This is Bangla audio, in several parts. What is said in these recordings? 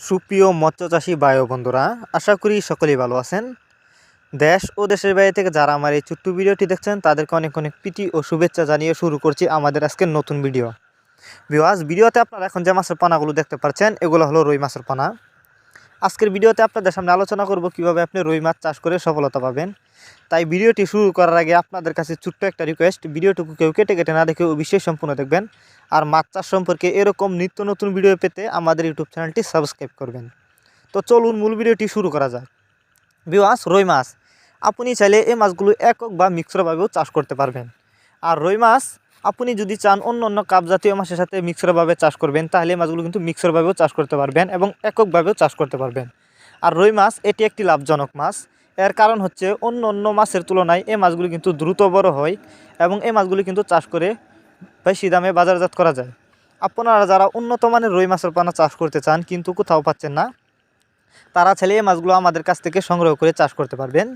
সুপ্রিয় মৎস্যচাষী বায়ু বন্ধুরা, আশা করি সকলেই ভালো আছেন। দেশ ও দেশের বাইরে থেকে যারা আমার এই ছোট্ট ভিডিওটি দেখছেন, তাদেরকে অনেক অনেক প্রীতি ও শুভেচ্ছা জানিয়ে শুরু করছি আমাদের আজকের নতুন ভিডিও। বিওয়াজ ভিডিওতে আপনারা এখন যে মাছের পানাগুলো দেখতে পাচ্ছেন, এগুলো হলো রুই মাছের পানা। আজকের ভিডিওতে আপনাদের সামনে আলোচনা করব কীভাবে আপনি রুই মাছ চাষ করে সফলতা পাবেন। তাই ভিডিওটি শুরু করার আগে আপনাদের কাছে ছোট্ট একটা রিকোয়েস্ট ভিডিওটুকু কেউ কেটে কেটে না দেখে অবশ্যই সম্পূর্ণ দেখবেন। আর মাছ চাষ সম্পর্কে এরকম নিত্য নতুন ভিডিও পেতে আমাদের ইউটিউব চ্যানেলটি সাবস্ক্রাইব করবেন। তো চলুন মূল ভিডিওটি শুরু করা যাক। বিওয়াস রুই মাছ। আপনি চাইলে এই মাছগুলো একক বা মিক্সরভাবেও চাষ করতে পারবেন। আর রুই মাছ আপনি যদি চান অন্য অন্য কাপ জাতীয় মাছের সাথে মিক্সরভাবে চাষ করবেন, তাহলে মাছগুলো কিন্তু মিক্সরভাবেও চাষ করতে পারবেন এবং এককভাবেও চাষ করতে পারবেন। আর রুই মাছ, এটি একটি লাভজনক মাছ। এর কারণ হচ্ছে অন্য অন্য মাছের তুলনায় এই মাছগুলি কিন্তু দ্রুত বড় হয় এবং এই মাছগুলি কিন্তু চাষ করে বেশি দামে বাজারজাত করা যায়। আপনারা যারা উন্নত মানের রুই মাছের পানা চাষ করতে চান, কিন্তু কোথাও পাচ্ছেন না, তারা ছেলে এই মাছগুলো আমাদের কাছ থেকে সংগ্রহ করে চাষ করতে পারবেন।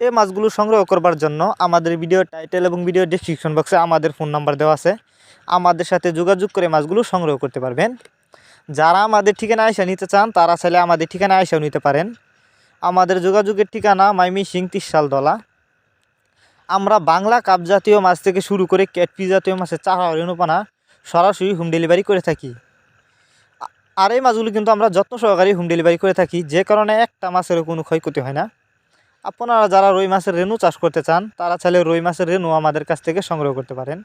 এই মাছগুলো সংগ্রহ করবার জন্য আমাদের ভিডিও টাইটেল এবং ভিডিও ডিসক্রিপশন বক্সে আমাদের ফোন নাম্বার দেওয়া আছে। আমাদের সাথে যোগাযোগ করে মাছগুলো সংগ্রহ করতে পারবেন। যারা আমাদের ঠিকানা আয়সা নিতে চান, তারা চাইলে আমাদের ঠিকানা আয়সাও নিতে পারেন। আমাদের যোগাযোগের ঠিকানা মাইমি সিং তিসাল দলা আমরা বাংলা কাপ জাতীয় মাছ থেকে শুরু করে ক্যাটপি জাতীয় মাছের চারা রেণুপানা সরাসরি হোম ডেলিভারি করে থাকি। আর এই মাছগুলো কিন্তু আমরা যত্ন সহকারে হোম ডেলিভারি করে থাকি। যে কারণে একটা মাছেরও কোনো ক্ষয়ক্ষতি হয় না। আপনারা যারা রুই মাছের রেণু চাষ করতে চান, তারা চাইলে রুই মাছের রেণু আমাদের কাছ থেকে সংগ্রহ করতে পারেন।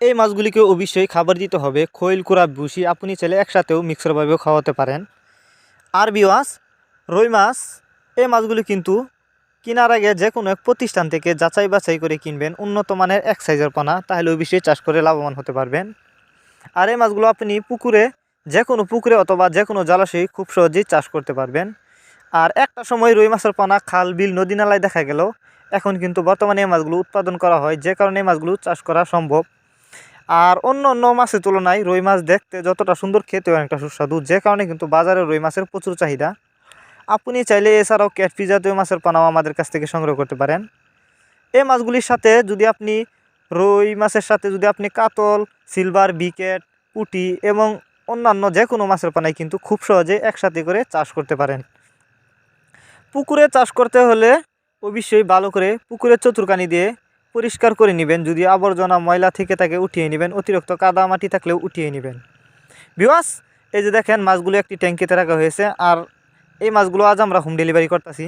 এই মাছগুলিকে অবশ্যই খাবার দিতে হবে, খৈল, কুড়া, ভুসি, আপনি চাইলে একসাথেও মিক্সারভাবেও খাওয়াতে পারেন। আর বিওয়াস, রুই মাছ, এই মাছগুলি কিন্তু কেনার আগে যে কোনো এক প্রতিষ্ঠান থেকে যাচাই বাছাই করে কিনবেন, উন্নত মানের এক সাইজের পানা, তাহলে বিষয়ে চাষ করে লাভবান হতে পারবেন। আর এই মাছগুলো আপনি পুকুরে যে কোনো পুকুরে অথবা যে কোনো জলাশয়ে খুব সহজেই চাষ করতে পারবেন। আর একটা সময় রুই মাছের পানা, খাল, বিল, নদী নালায় দেখা গেল। এখন কিন্তু বর্তমানে এই মাছগুলো উৎপাদন করা হয়, যে কারণে এই মাছগুলো চাষ করা সম্ভব। আর অন্য অন্য মাছের তুলনায় রুই মাছ দেখতে যতটা সুন্দর খেতে অনেকটা সুস্বাদু, যে কারণে কিন্তু বাজারে রুই মাছের প্রচুর চাহিদা। আপনি চাইলে এছাড়াও ক্যাটফি জাতীয় মাছের পানাও আমাদের কাছ থেকে সংগ্রহ করতে পারেন। এই মাছগুলির সাথে যদি আপনি রুই মাছের সাথে যদি আপনি কাতল, সিলভার, বিকেট, পুঁটি এবং অন্যান্য যে কোনো মাছের পানাই কিন্তু খুব সহজে একসাথে করে চাষ করতে পারেন। পুকুরে চাষ করতে হলে অবশ্যই ভালো করে পুকুরের চতুর্কানি দিয়ে পরিষ্কার করে নেবেন। যদি আবর্জনা ময়লা থেকে তাকে উঠিয়ে নেবেন। অতিরিক্ত কাদা মাটি থাকলেও উঠিয়ে নেবেন। বিওয়াস এই যে দেখেন, মাছগুলো একটি ট্যাঙ্কিতে রাখা হয়েছে। আর এই মাছগুলো আজ আমরা হোম ডেলিভারি করতেছি।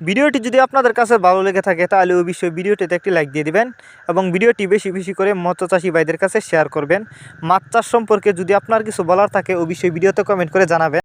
ভিডিওটি যদি আপনাদের কাছে ভালো লেগে থাকে, তাহলে অবশ্যই ভিডিওটিতে একটি লাইক দিয়ে দিবেন এবং ভিডিওটি বেশি বেশি করে মৎস্য চাষি ভাইদের কাছে শেয়ার করবেন। মাছ চাষ সম্পর্কে যদি আপনার কিছু বলার থাকে, অবশ্যই ভিডিওতে কমেন্ট করে জানাবেন।